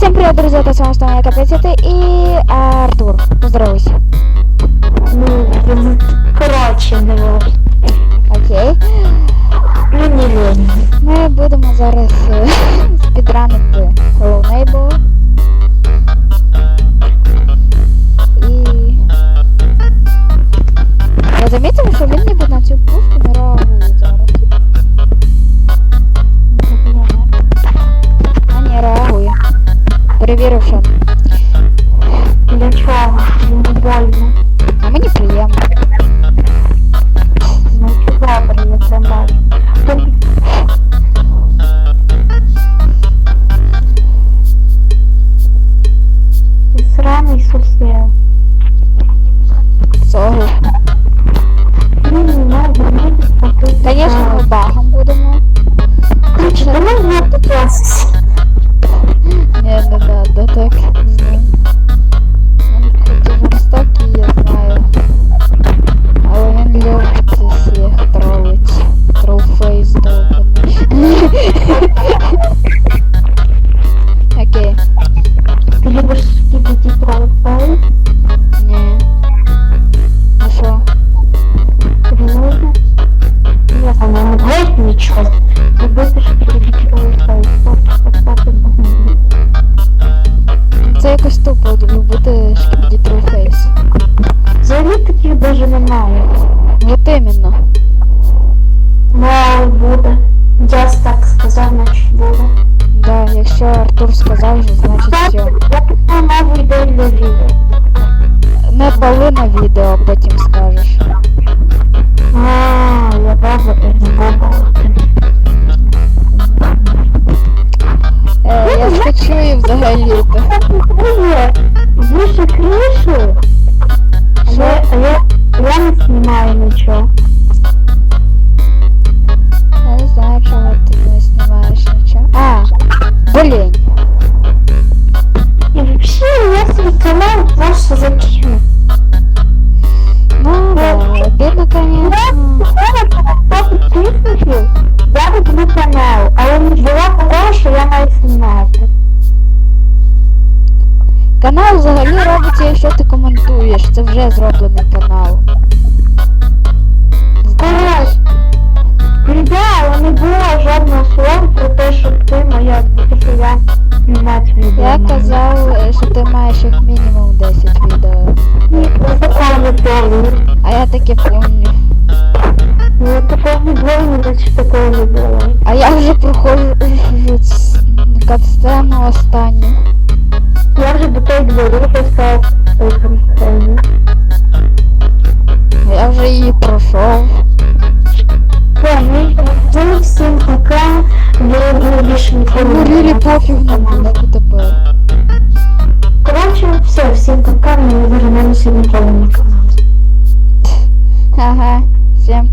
всем привет, друзья, это с вами Станя Капецеты и Артур. Поздоровайся. Ну, короче, коротше Окей. Ну. Мені лень. Ми будемо зараз е, спідранити Hello Neighbor. Перевірив, що. Даже немає. Вот іменно. Мало буде. Дяс так сказав, значить буде. Да, якщо Артур сказав, вже значить все. я купила нову ідею для відео. Не пали на відео, потім скажеш. А, я баба. Е, я скачую взагалі-то. Більше кришу. Канал взагалі робиться, якщо ти коментуєш. Це вже зроблений канал. Знаєш? Ребя, але не було жодного слова про те, щоб ти моя, що я відео. Я казав, що ти маєш як мінімум 10 відео. Ні, я такого не помню. А я таке помню. Я такого не помню, значить такого не було. А я вже проходжу ц- пофіг на пушку тепер. Коротше, все, всім пока, ми вернемося ніколи не канал. Ага, всім